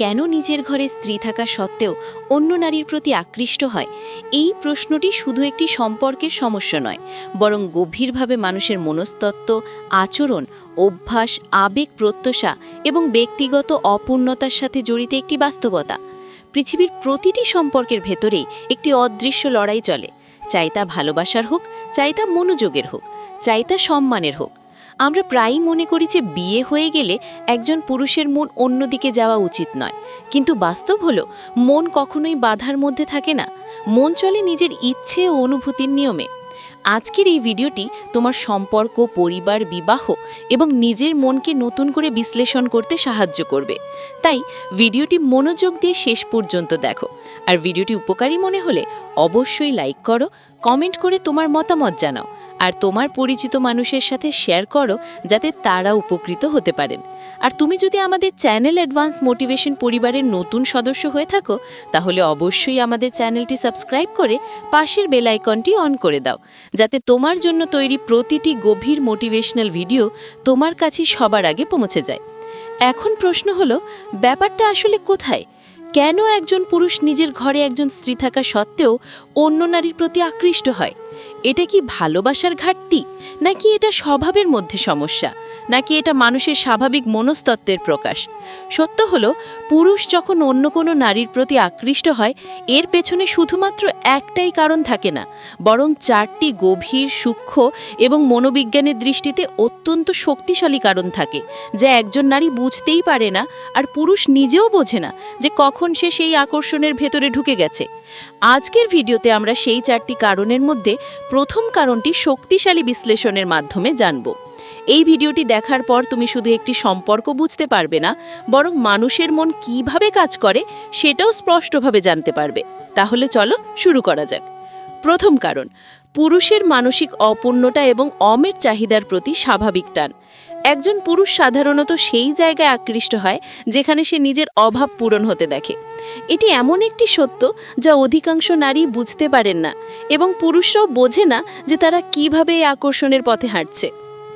কেন নিজের ঘরে স্ত্রী থাকা সত্ত্বেও অন্য নারীর প্রতি আকৃষ্ট হয়? এই প্রশ্নটি শুধু একটি সম্পর্কের সমস্যা নয়, বরং গভীরভাবে মানুষের মনস্তত্ত্ব, আচরণ, অভ্যাস, আবেগ প্রত্যাশা এবং ব্যক্তিগত অপূর্ণতার সাথে জড়িত একটি বাস্তবতা। পৃথিবীর প্রতিটি সম্পর্কের ভেতরেই একটি অদৃশ্য লড়াই চলে। চাই তা ভালোবাসার হোক, চাই তা মনোযোগের হোক, চাই তা সম্মানের হোক। আমরা প্রায়ই মনে করি যে বিয়ে হয়ে গেলে একজন পুরুষের মন অন্যদিকে যাওয়া উচিত নয়। কিন্তু বাস্তব হলো, মন কখনোই বাধার মধ্যে থাকে না। মন চলে নিজের ইচ্ছে ও অনুভূতির নিয়মে। আজকের এই ভিডিওটি তোমার সম্পর্ক, পরিবার, বিবাহ এবং নিজের মনকে নতুন করে বিশ্লেষণ করতে সাহায্য করবে। তাই ভিডিওটি মনোযোগ দিয়ে শেষ পর্যন্ত দেখো। আর ভিডিওটি উপকারী মনে হলে অবশ্যই লাইক করো, কমেন্ট করে তোমার মতামত জানাও। আর তোমার পরিচিত মানুষের সাথে শেয়ার করো, যাতে তারা উপকৃত হতে পারেন। আর তুমি যদি আমাদের চ্যানেল অ্যাডভান্স মোটিভেশন পরিবারের নতুন সদস্য হয়ে থাকো, তাহলে অবশ্যই আমাদের চ্যানেলটি সাবস্ক্রাইব করে পাশের বেল আইকনটি অন করে দাও, যাতে তোমার জন্য তৈরি প্রতিটি গভীর মোটিভেশনাল ভিডিও তোমার কাছে সবার আগে পৌঁছে যায়। এখন প্রশ্ন হলো, ব্যাপারটা আসলে কোথায়? কেন একজন পুরুষ নিজের ঘরে একজন স্ত্রী থাকা সত্ত্বেও অন্য নারীর প্রতি আকৃষ্ট হয়? এটা কি ভালোবাসার ঘাটতি? নাকি এটা স্বভাবের মধ্যে সমস্যা? নাকি এটা মানুষের স্বাভাবিক মনস্তত্ত্বের প্রকাশ? সত্য হলো, পুরুষ যখন অন্য কোনো নারীর প্রতি আকৃষ্ট হয়, এর পেছনে শুধুমাত্র একটাই কারণ থাকে না, বরং চারটি গভীর, সূক্ষ্ম এবং মনোবিজ্ঞানের দৃষ্টিতে অত্যন্ত শক্তিশালী কারণ থাকে, যা একজন নারী বুঝতেই পারে না আর পুরুষ নিজেও বোঝে না যে কখন সে সেই আকর্ষণের ভেতরে ঢুকে গেছে। আজকের ভিডিওতে আমরা সেই চারটি কারণের মধ্যে প্রথম কারণটি শক্তিশালী বিশ্লেষণের মাধ্যমে জানব। এই ভিডিওটি দেখার পর তুমি শুধু একটি সম্পর্ক বুঝতে পারবে না, বরং মানুষের মন কীভাবে কাজ করে সেটাও স্পষ্টভাবে জানতে পারবে। তাহলে চলো শুরু করা যাক। প্রথম কারণ, পুরুষের মানসিক অপূর্ণতা এবং অমের চাহিদার প্রতি স্বাভাবিক টান। একজন পুরুষ সাধারণত সেই জায়গায় আকৃষ্ট হয় যেখানে সে নিজের অভাব পূরণ হতে দেখে। এটি এমন একটি সত্য যা অধিকাংশ নারী বুঝতে পারেন না এবং পুরুষরাও বোঝে না যে তারা কীভাবে এই আকর্ষণের পথে হাঁটছে।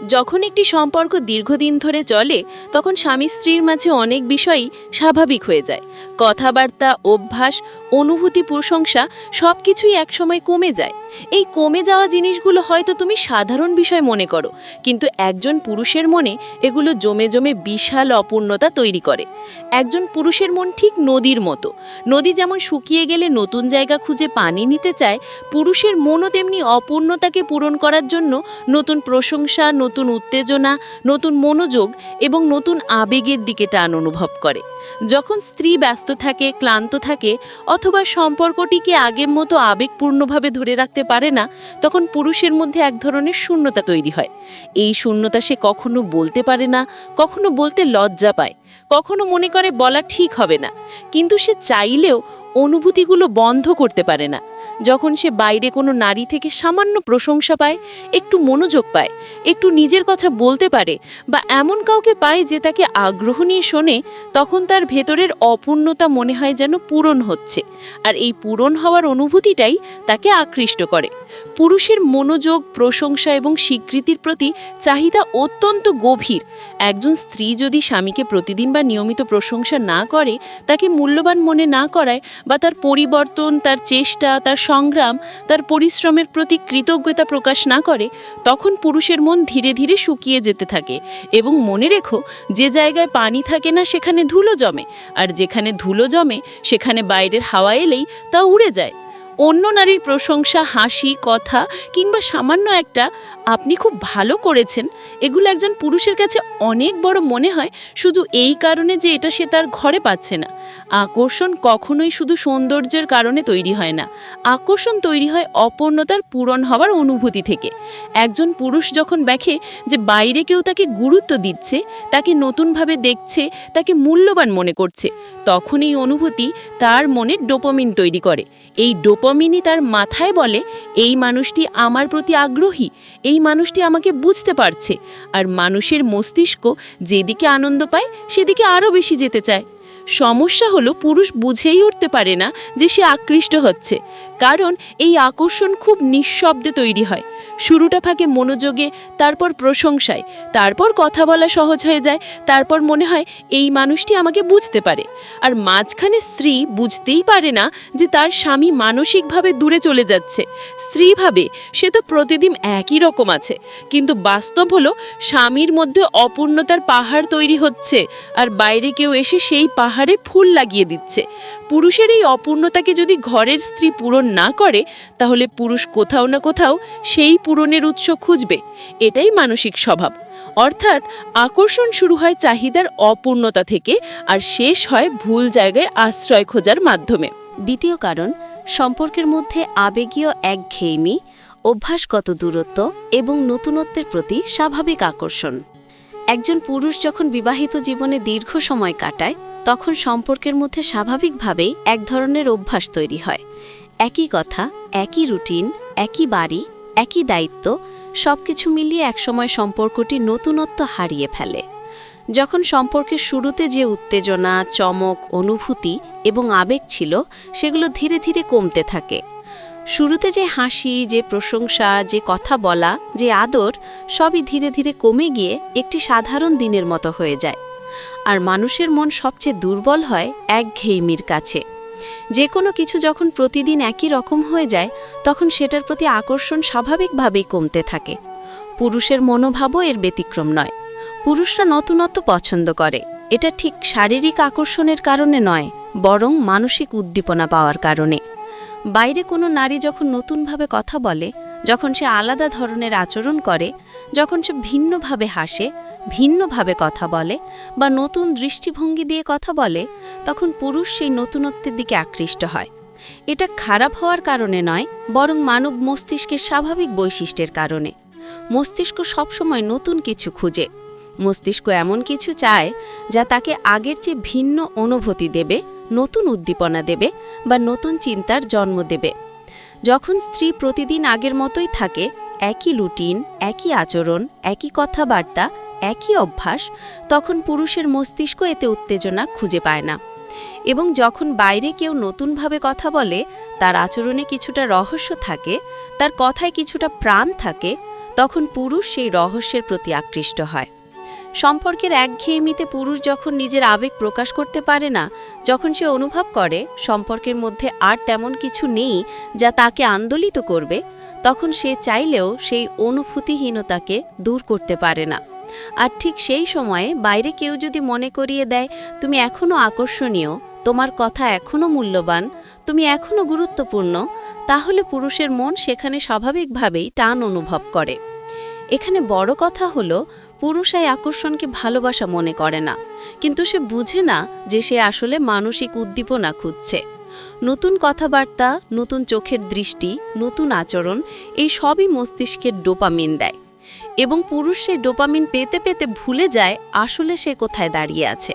যখন একটি সম্পর্ক দীর্ঘদিন ধরে চলে, তখন স্বামী স্ত্রীর মাঝে অনেক বিষয়ই স্বাভাবিক হয়ে যায়। কথাবার্তা, অভ্যাস অনুভূতি প্রশংসা সব কিছুই একসময় কমে যায়। এই কমে যাওয়া জিনিসগুলো হয়তো তুমি সাধারণ বিষয় মনে করো, কিন্তু একজন পুরুষের মনে এগুলো জমে জমে বিশাল অপূর্ণতা তৈরি করে। একজন পুরুষের মন ঠিক নদীর মতো। নদী যেমন শুকিয়ে গেলে নতুন জায়গা খুঁজে পানি নিতে চায়, পুরুষের মনও তেমনি অপূর্ণতাকে পূরণ করার জন্য নতুন প্রশংসা, নতুন উত্তেজনা, নতুন মনোযোগ এবং নতুন আবেগের দিকে টান অনুভব করে। যখন স্ত্রী ব্যস্ত থাকে, ক্লান্ত থাকে অথবা সম্পর্কটিকে আগের মতো আবেগপূর্ণভাবে ধরে রাখতে পারে না, তখন পুরুষের মধ্যে এক ধরনের শূন্যতা তৈরি হয়। এই শূন্যতা সে কখনো বলতে পারে না, কখনো বলতে লজ্জা পায়, কখনো মনে করে বলা ঠিক হবে না। কিন্তু সে চাইলেও অনুভূতিগুলো বন্ধ করতে পারে না। যখন সে বাইরে কোনো নারী থেকে সামান্য প্রশংসা পায়, একটু মনোযোগ পায়, একটু নিজের কথা বলতে পারে বা এমন কাউকে পায় যে তাকে আগ্রহ নিয়ে শোনে, তখন তার ভেতরের অপূর্ণতা মনে হয় যেন পূরণ হচ্ছে। আর এই পূরণ হওয়ার অনুভূতিটাই তাকে আকৃষ্ট করে। পুরুষের মনোযোগ, প্রশংসা এবং স্বীকৃতির প্রতি চাহিদা অত্যন্ত গভীর। একজন স্ত্রী যদি স্বামীকে প্রতিদিন বা নিয়মিত প্রশংসা না করে, তাকে মূল্যবান মনে না করায় বা তার পরিবর্তন, তার চেষ্টা, তার সংগ্রাম, তার পরিশ্রমের প্রতি কৃতজ্ঞতা প্রকাশ না করে, তখন পুরুষের মন ধীরে ধীরে শুকিয়ে যেতে থাকে এবং মনে রেখো, যে জায়গায় পানি থাকে না সেখানে ধুলো জমে, আর যেখানে ধুলো জমে, সেখানে বাইরের হাওয়া এলেই তা উড়ে যায়। অন্য নারীর প্রশংসা, হাসি, কথা কিংবা সামান্য একটা আপনি খুব ভালো করেছেন এগুলো একজন পুরুষের কাছে অনেক বড় মনে হয়। শুধু এই কারণে যে এটা সে তার ঘরে পাচ্ছে না। আকর্ষণ কখনোই শুধু সৌন্দর্যের কারণে তৈরি হয় না। আকর্ষণ তৈরি হয় অপূর্ণতার পূরণ হওয়ার অনুভূতি থেকে। একজন পুরুষ যখন দেখে যে বাইরে কেউ তাকে গুরুত্ব দিচ্ছে, তাকে নতুনভাবে দেখছে, তাকে মূল্যবান মনে করছে, তখন এই অনুভূতি তার মনে ডোপামিন তৈরি করে। এই ডোপামিনই তার মাথায় বলে, এই মানুষটি আমার প্রতি আগ্রহী, এই মানুষটি আমাকে বুঝতে পারছে, আর মানুষের মস্তিষ্ক যেদিকে আনন্দ পায়, সেদিকে আরও বেশি যেতে চায়। সমস্যা হলো পুরুষ বুঝেই উঠতে পারে না যে সে আকৃষ্ট হচ্ছে। কারণ এই আকর্ষণ খুব নিঃশব্দে তৈরি হয়। শুরুটা থাকে মনোযোগে, তারপর প্রশংসায়, তারপর কথা বলা সহজ হয়ে যায়, তারপর মনে হয় এই মানুষটি আমাকে বুঝতে পারে। আর মাঝখানে স্ত্রী বুঝতেই পারে না যে তার স্বামী মানসিকভাবে দূরে চলে যাচ্ছে। স্ত্রী ভাবে সে তো প্রতিদিন একই রকম আছে, কিন্তু বাস্তব হলো স্বামীর মধ্যে অপূর্ণতার পাহাড় তৈরি হচ্ছে, আর বাইরে কেউ এসে সেই পাহাড়ে ফুল লাগিয়ে দিচ্ছে। পুরুষের এই অপূর্ণতাকে যদি ঘরের স্ত্রী পূরণ না করে, তাহলে পুরুষ কোথাও না কোথাও সেই পূরণের উৎস খুঁজবে। এটাই মানসিক স্বভাব। অর্থাৎ আকর্ষণ শুরু হয় চাহিদার অপূর্ণতা থেকে আর শেষ হয় ভুল জায়গায় আশ্রয় খোঁজার মাধ্যমে। দ্বিতীয় কারণ, সম্পর্কের মধ্যে আবেগীয় একঘেয়েমি, অভ্যাসগত দূরত্ব এবং নতুনত্বের প্রতি স্বাভাবিক আকর্ষণ। একজন পুরুষ যখন বিবাহিত জীবনে দীর্ঘ সময় কাটায়, তখন সম্পর্কের মধ্যে স্বাভাবিকভাবেই এক ধরনের অভ্যাস তৈরি হয়। একই কথা, একই রুটিন, একই বাড়ি, একই দায়িত্ব, সবকিছু মিলিয়ে একসময় সম্পর্কটি নতুনত্ব হারিয়ে ফেলে। যখন সম্পর্কের শুরুতে যে উত্তেজনা, চমক, অনুভূতি এবং আবেগ ছিল, সেগুলো ধীরে ধীরে কমতে থাকে। শুরুতে যে হাসি, যে প্রশংসা, যে কথা বলা, যে আদর, সবই ধীরে ধীরে কমে গিয়ে একটি সাধারণ দিনের মতো হয়ে যায়। আর মানুষের মন সবচেয়ে দুর্বল হয় একঘেয়েমির কাছে। যে কোনো কিছু যখন প্রতিদিন একই রকম হয়ে যায়, তখন সেটার প্রতি আকর্ষণ স্বাভাবিকভাবেই কমতে থাকে। পুরুষের মনোভাবও এর ব্যতিক্রম নয়। পুরুষরা নতুনত্ব পছন্দ করে। এটা ঠিক শারীরিক আকর্ষণের কারণে নয়, বরং মানসিক উদ্দীপনা পাওয়ার কারণে। বাইরে কোনো নারী যখন নতুনভাবে কথা বলে, যখন সে আলাদা ধরনের আচরণ করে, যখন সে ভিন্নভাবে হাসে, ভিন্নভাবে কথা বলে বা নতুন দৃষ্টিভঙ্গি দিয়ে কথা বলে, তখন পুরুষ সেই নতুনত্বের দিকে আকৃষ্ট হয়। এটা খারাপ হওয়ার কারণে নয়, বরং মানব মস্তিষ্কের স্বাভাবিক বৈশিষ্ট্যের কারণে। মস্তিষ্ক সবসময় নতুন কিছু খুঁজে। মস্তিষ্ক এমন কিছু চায় যা তাকে আগের চেয়ে ভিন্ন অনুভূতি দেবে, নতুন উদ্দীপনা দেবে বা নতুন চিন্তার জন্ম দেবে। যখন স্ত্রী প্রতিদিন আগের মতোই থাকে, একই রুটিন, একই আচরণ, একই কথাবার্তা, একই অভ্যাস, তখন পুরুষের মস্তিষ্ক এতে উত্তেজনা খুঁজে পায় না। এবং যখন বাইরে কেউ নতুনভাবে কথা বলে, তার আচরণে কিছুটা রহস্য থাকে, তার কথায় কিছুটা প্রাণ থাকে, তখন পুরুষ সেই রহস্যের প্রতি আকৃষ্ট হয়। সম্পর্কের একঘেয়েমিতে পুরুষ যখন নিজের আবেগ প্রকাশ করতে পারে না, যখন সে অনুভব করে, সম্পর্কের মধ্যে আর তেমন কিছু নেই যা তাকে আন্দোলিত করবে, তখন সে চাইলেও সেই অনুভূতিহীনতাকে দূর করতে পারে না। আর ঠিক সেই সময়ে বাইরে কেউ যদি মনে করিয়ে দেয়, তুমি এখনও আকর্ষণীয়, তোমার কথা এখনও মূল্যবান, তুমি এখনও গুরুত্বপূর্ণ তাহলে পুরুষের মন সেখানে স্বাভাবিকভাবেই টান অনুভব করে। এখানে বড় কথা হলো পুরুষ এই আকর্ষণকে ভালোবাসা মনে করে না। কিন্তু সে বুঝে না যে সে আসলে মানসিক উদ্দীপনা খুঁজছে। নতুন কথাবার্তা, নতুন চোখের দৃষ্টি, নতুন আচরণ, এই সবই মস্তিষ্কের ডোপামিন দেয়। এবং পুরুষ সেই ডোপামিন পেতে পেতে ভুলে যায় আসলে সে কোথায় দাঁড়িয়ে আছে।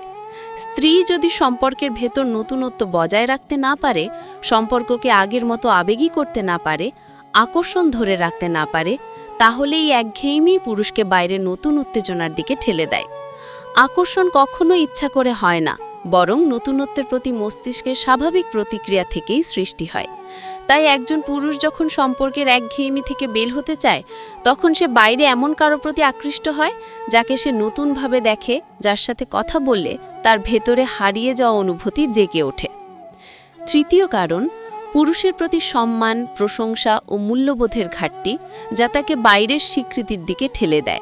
স্ত্রী যদি সম্পর্কের ভেতর নতুনত্ব বজায় রাখতে না পারে, সম্পর্ককে আগের মতো আবেগী করতে না পারে, আকর্ষণ ধরে রাখতে না পারে তাহলে এই একঘেয়েমি পুরুষকে বাইরে নতুন উত্তেজনার দিকে ঠেলে দেয়। আকর্ষণ কখনো ইচ্ছা করে হয় না, বরং নতুনত্বের প্রতি মস্তিষ্কের স্বাভাবিক প্রতিক্রিয়া থেকেই সৃষ্টি হয়। তাই একজন পুরুষ যখন সম্পর্কের একঘেয়েমি থেকে বের হতে চায়, তখন সে বাইরে এমন কারও প্রতি আকৃষ্ট হয়, যাকে সে নতুনভাবে দেখে, যার সাথে কথা বললে তার ভেতরে হারিয়ে যাওয়া অনুভূতি জেগে ওঠে। তৃতীয় কারণ পুরুষের প্রতি সম্মান, প্রশংসা ও মূল্যবোধের ঘাটতি যা তাকে বাইরের স্বীকৃতির দিকে ঠেলে দেয়।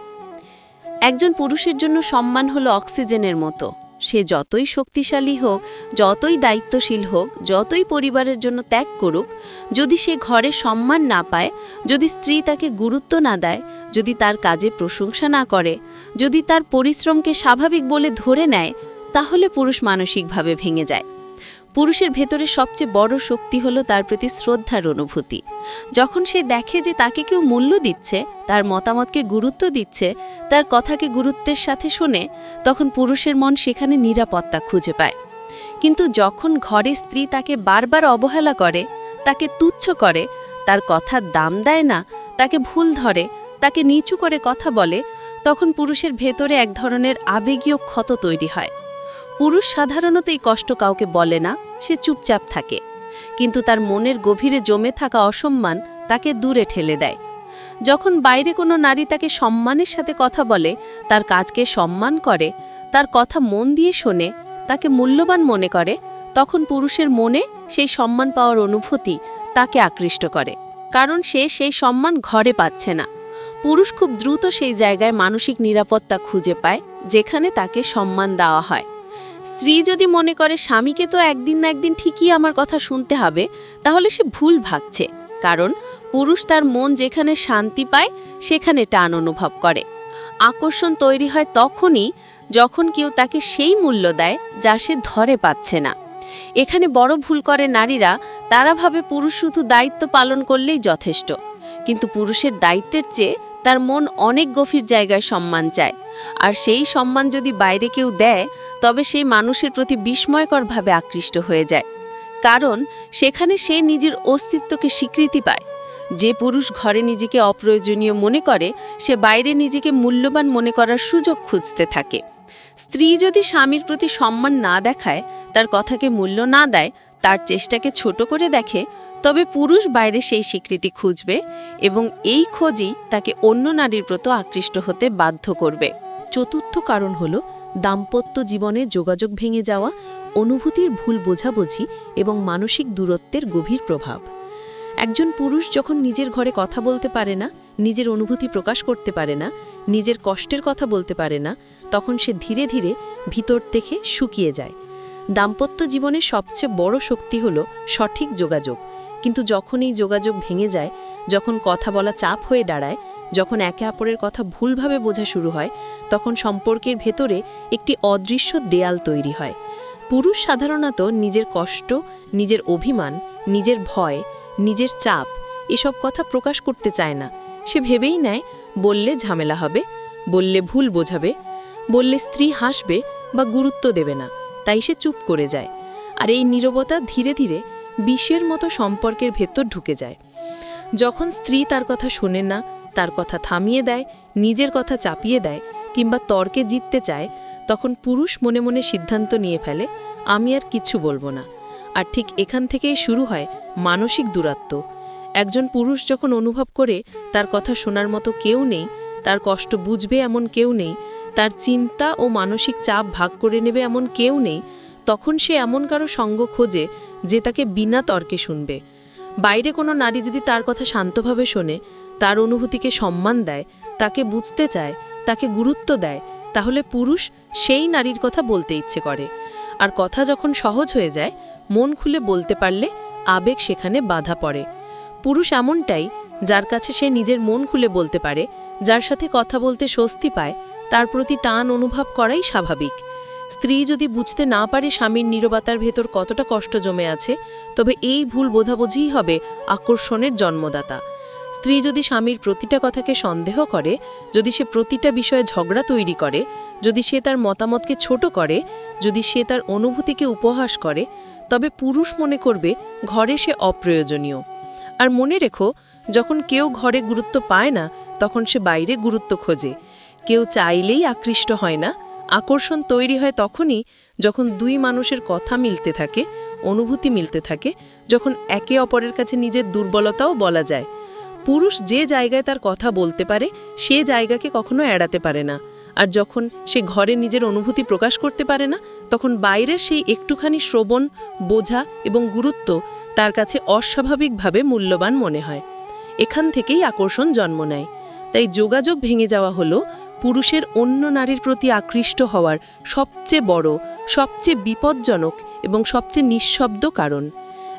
একজন পুরুষের জন্য সম্মান হলো অক্সিজেনের মতো। সে যতই শক্তিশালী হোক, যতই দায়িত্বশীল হোক, যতই পরিবারের জন্য ত্যাগ করুক, যদি সে ঘরে সম্মান না পায়, যদি স্ত্রী তাকে গুরুত্ব না দেয়, যদি তার কাজে প্রশংসা না করে, যদি তার পরিশ্রমকে স্বাভাবিক বলে ধরে নেয়, তাহলে পুরুষ মানসিকভাবে ভেঙে যায়। পুরুষের ভেতরে সবচেয়ে বড় শক্তি হলো তার প্রতি শ্রদ্ধার অনুভূতি। যখন সে দেখে যে তাকে কেউ মূল্য দিচ্ছে, তার মতামতকে গুরুত্ব দিচ্ছে, তার কথাকে গুরুত্বের সাথে শোনে, তখন পুরুষের মন সেখানে নিরাপত্তা খুঁজে পায়। কিন্তু যখন ঘরে স্ত্রী তাকে বারবার অবহেলা করে, তাকে তুচ্ছ করে, তার কথার দাম দেয় না, তাকে ভুল ধরে, তাকে নিচু করে কথা বলে, তখন পুরুষের ভেতরে এক ধরনের আবেগীয় ক্ষত তৈরি হয়। পুরুষ সাধারণত এই কষ্ট কাউকে বলে না, সে চুপচাপ থাকে। কিন্তু তার মনের গভীরে জমে থাকা অসম্মান তাকে দূরে ঠেলে দেয়। যখন বাইরে কোনো নারী তাকে সম্মানের সাথে কথা বলে, তার কাজকে সম্মান করে, তার কথা মন দিয়ে শোনে, তাকে মূল্যবান মনে করে, তখন পুরুষের মনে সেই সম্মান পাওয়ার অনুভূতি তাকে আকৃষ্ট করে। কারণ সে সেই সম্মান ঘরে পাচ্ছে না। পুরুষ খুব দ্রুত সেই জায়গায় মানসিক নিরাপত্তা খুঁজে পায়, যেখানে তাকে সম্মান দেওয়া হয়। স্ত্রী যদি মনে করে স্বামীকে তো একদিন না একদিন ঠিকই আমার কথা শুনতে হবে, তাহলে সে ভুল ভাবছে। কারণ পুরুষ তার মন যেখানে শান্তি পায়, সেখানে টান অনুভব করে। আকর্ষণ তৈরি হয় তখনই যখন কেউ তাকে সেই মূল্য দেয় যা সে ধরে পাচ্ছে না। এখানে বড় ভুল করে নারীরা, তারা ভাবে পুরুষ শুধু দায়িত্ব পালন করলেই যথেষ্ট। কিন্তু পুরুষের দায়িত্বের চেয়ে তার মন অনেক গভীর জায়গায় সম্মান চায়। আর সেই সম্মান যদি বাইরে কেউ দেয় তবে সেই মানুষের প্রতি বিস্ময়করভাবে আকৃষ্ট হয়ে যায়। কারণ সেখানে সে নিজের অস্তিত্বকে স্বীকৃতি পায়। যে পুরুষ ঘরে নিজেকে অপ্রয়োজনীয় মনে করে, সে বাইরে নিজেকে মূল্যবান মনে করার সুযোগ খুঁজতে থাকে। স্ত্রী যদি স্বামীর প্রতি সম্মান না দেখায়, তার কথাকে মূল্য না দেয়, তার চেষ্টাকে ছোট করে দেখে, তবে পুরুষ বাইরে সেই স্বীকৃতি খুঁজবে এবং এই খোঁজই তাকে অন্য নারীর প্রতি আকৃষ্ট হতে বাধ্য করবে। চতুর্থ কারণ হল দাম্পত্য জীবনে যোগাযোগ ভেঙে যাওয়া, অনুভূতির ভুল বোঝাবুঝি এবং মানসিক দূরত্বের গভীর প্রভাব। একজন পুরুষ যখন নিজের ঘরে কথা বলতে পারে না, নিজের অনুভূতি প্রকাশ করতে পারে না, নিজের কষ্টের কথা বলতে পারে না, তখন সে ধীরে ধীরে ভিতর থেকে শুকিয়ে যায়। দাম্পত্য জীবনের সবচেয়ে বড় শক্তি হল সঠিক যোগাযোগ। কিন্তু যখনই যোগাযোগ ভেঙে যায়, যখন কথা বলা চাপ হয়ে দাঁড়ায়, যখন একে অপরের কথা ভুলভাবে বোঝা শুরু হয়, তখন সম্পর্কের ভেতরে একটি অদৃশ্য দেয়াল তৈরি হয়। পুরুষ সাধারণত নিজের কষ্ট, নিজের অভিমান, নিজের ভয়, নিজের চাপ এসব কথা প্রকাশ করতে চায় না। সে ভেবেই নেয়, বললে ঝামেলা হবে, বললে ভুল বোঝাবে, বললে স্ত্রী হাসবে বা গুরুত্ব দেবে না, তাই সে চুপ করে যায়। আর এই নীরবতা ধীরে ধীরে বিষের মতো সম্পর্কের ভেতর ঢুকে যায়। যখন স্ত্রী তার কথা শোনে না, তার কথা থামিয়ে দেয়, নিজের কথা চাপিয়ে দেয় কিংবা তর্কে জিততে চায়, তখন পুরুষ মনে মনে সিদ্ধান্ত নিয়ে ফেলে, আমি আর কিছু বলব না। আর ঠিক এখান থেকেই শুরু হয় মানসিক দূরত্ব। একজন পুরুষ যখন অনুভব করে, তার কথা শোনার মতো কেউ নেই, তার কষ্ট বুঝবে এমন কেউ নেই, তার চিন্তা ও মানসিক চাপ ভাগ করে নেবে এমন কেউ নেই তখন সে এমন কারও সঙ্গ খোঁজে যে তাকে বিনা তর্কে শুনবে। বাইরে কোনো নারী যদি তার কথা শান্তভাবে শোনে, তার অনুভূতিকে সম্মান দেয়, তাকে বুঝতে চায়, তাকে গুরুত্ব দেয়, তাহলে পুরুষ সেই নারীর কথা বলতে ইচ্ছে করে। আর কথা যখন সহজ হয়ে যায়, মন খুলে বলতে পারলে আবেগ সেখানে বাধা পড়ে। পুরুষ এমনটাই যার কাছে সে নিজের মন খুলে বলতে পারে, যার সাথে কথা বলতে স্বস্তি পায়, তার প্রতি টান অনুভব করাই স্বাভাবিক। স্ত্রী যদি বুঝতে না পারে স্বামীর নীরবতার ভেতর কতটা কষ্ট জমে আছে, তবে এই ভুল বোঝাবুঝিই হবে আকর্ষণের জন্মদাতা। স্ত্রী যদি স্বামীর প্রতিটা কথাকে সন্দেহ করে, যদি সে প্রতিটা বিষয়ে ঝগড়া তৈরি করে, যদি সে তার মতামতকে ছোট করে, যদি সে তার অনুভূতিকে উপহাস করে, তবে পুরুষ মনে করবে ঘরে সে অপ্রয়োজনীয়। আর মনে রেখো, যখন কেউ ঘরে গুরুত্ব পায় না, তখন সে বাইরে গুরুত্ব খোঁজে। কেউ চাইলেই আকৃষ্ট হয় না আকর্ষণ তৈরি হয় তখনই যখন দুই মানুষের কথা মিলতে থাকে, অনুভূতি মিলতে থাকে, যখন একে অপরের কাছে নিজের দুর্বলতাও বলা যায়। পুরুষ যে জায়গায় তার কথা বলতে পারে, সে জায়গাকে কখনো এড়াতে পারে না। আর যখন সে ঘরে নিজের অনুভূতি প্রকাশ করতে পারে না, তখন বাইরের সেই একটুখানি শ্রবণ, বোঝা এবং গুরুত্ব তার কাছে অস্বাভাবিকভাবে মূল্যবান মনে হয়। এখান থেকেই আকর্ষণ জন্ম নেয়। তাই যোগাযোগ ভেঙে যাওয়া হলো পুরুষের অন্য নারীর প্রতি আকৃষ্ট হওয়ার সবচেয়ে বড়, সবচেয়ে বিপজ্জনক এবং সবচেয়ে নিঃশব্দ কারণ।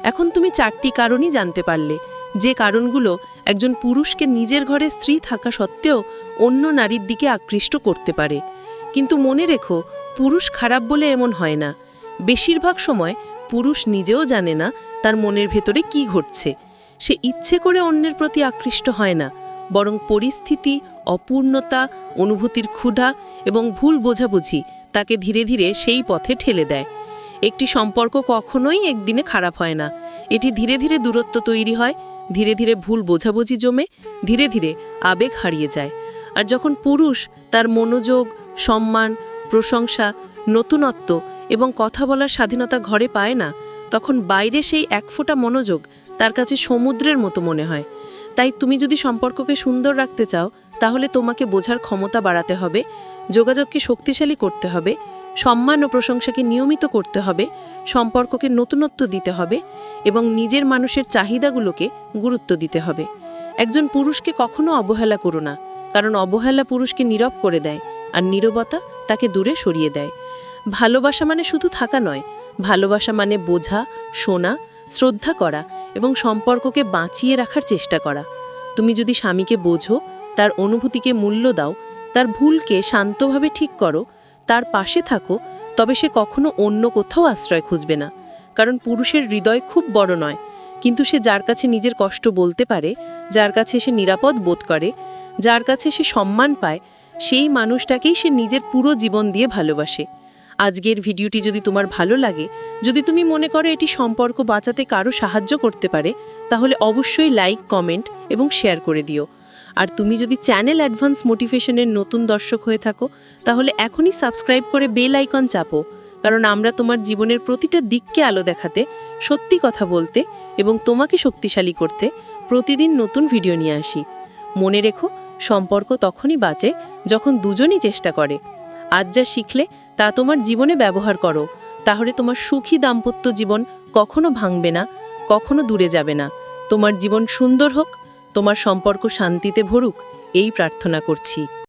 এখন তুমি চারটি কারণই জানতে পারলে। যে কারণগুলো একজন পুরুষকে নিজের ঘরে স্ত্রী থাকা সত্ত্বেও অন্য নারীর দিকে আকৃষ্ট করতে পারে। কিন্তু মনে রেখো, পুরুষ খারাপ বলে এমন হয় না। বেশিরভাগ সময় পুরুষ নিজেও জানে না তার মনের ভেতরে কি ঘটছে। সে ইচ্ছে করে অন্যের প্রতি আকৃষ্ট হয় না, বরং পরিস্থিতি অপূর্ণতা, অনুভূতির ক্ষুধা এবং ভুল বোঝাবুঝি তাকে ধীরে ধীরে সেই পথে ঠেলে দেয়। একটি সম্পর্ক কখনোই একদিনে খারাপ হয় না। এটি ধীরে ধীরে দূরত্ব তৈরি হয়, ধীরে ধীরে ভুল বোঝাবুঝি জমে, ধীরে ধীরে আবেগ হারিয়ে যায়। আর যখন পুরুষ তার মনোযোগ, সম্মান, প্রশংসা, নতুনত্ব এবং কথা বলার স্বাধীনতা ঘরে পায় না, তখন বাইরে সেই এক ফোঁটা মনোযোগ তার কাছে সমুদ্রের মতো মনে হয়। তাই তুমি যদি সম্পর্ককে সুন্দর রাখতে চাও, তাহলে তোমাকে বোঝার ক্ষমতা বাড়াতে হবে, যোগাযোগকে শক্তিশালী করতে হবে, সম্মান ও প্রশংসাকে নিয়মিত করতে হবে, সম্পর্ককে নতুনত্ব দিতে হবে, এবং নিজের মানুষের চাহিদাগুলোকে গুরুত্ব দিতে হবে। একজন পুরুষকে কখনো অবহেলা করো না, কারণ অবহেলা পুরুষকে নীরব করে দেয়, আর নীরবতা তাকে দূরে সরিয়ে দেয়। ভালোবাসা মানে শুধু থাকা নয়, ভালোবাসা মানে বোঝা, শোনা শ্রদ্ধা করা এবং সম্পর্ককে বাঁচিয়ে রাখার চেষ্টা করা। তুমি যদি স্বামীকে বোঝো, তার অনুভূতিকে মূল্য দাও, তার ভুলকে শান্তভাবে ঠিক করো, তার পাশে থাকো, তবে সে কখনো অন্য কোথাও আশ্রয় খুঁজবে না। কারণ পুরুষের হৃদয় খুব বড় নয়, কিন্তু সে যার কাছে নিজের কষ্ট বলতে পারে, যার কাছে সে নিরাপদ বোধ করে, যার কাছে সে সম্মান পায়, সেই মানুষটাকেই সে নিজের পুরো জীবন দিয়ে ভালোবাসে। আজকের ভিডিওটি যদি তোমার ভালো লাগে, যদি তুমি মনে করো এটি সম্পর্ক বাঁচাতে কারও সাহায্য করতে পারে, তাহলে অবশ্যই লাইক, কমেন্ট এবং শেয়ার করে দিও। আর তুমি যদি চ্যানেল অ্যাডভান্স মোটিভেশনের নতুন দর্শক হয়ে থাকো, তাহলে এখনই সাবস্ক্রাইব করে বেল আইকন চাপো, কারণ আমরা তোমার জীবনের প্রতিটা দিককে আলো দেখাতে, সত্যি কথা বলতে এবং তোমাকে শক্তিশালী করতে প্রতিদিন নতুন ভিডিও নিয়ে আসি। মনে রেখো, সম্পর্ক তখনই বাঁচে যখন দুজনই চেষ্টা করে। আজ যা শিখলে তা তোমার জীবনে ব্যবহার করো। তাহলে তোমার সুখী দাম্পত্য জীবন কখনো ভাঙবে না, কখনো দূরে যাবে না। তোমার জীবন সুন্দর হোক, তোমার সম্পর্ক শান্তিতে ভরুক, এই প্রার্থনা করছি।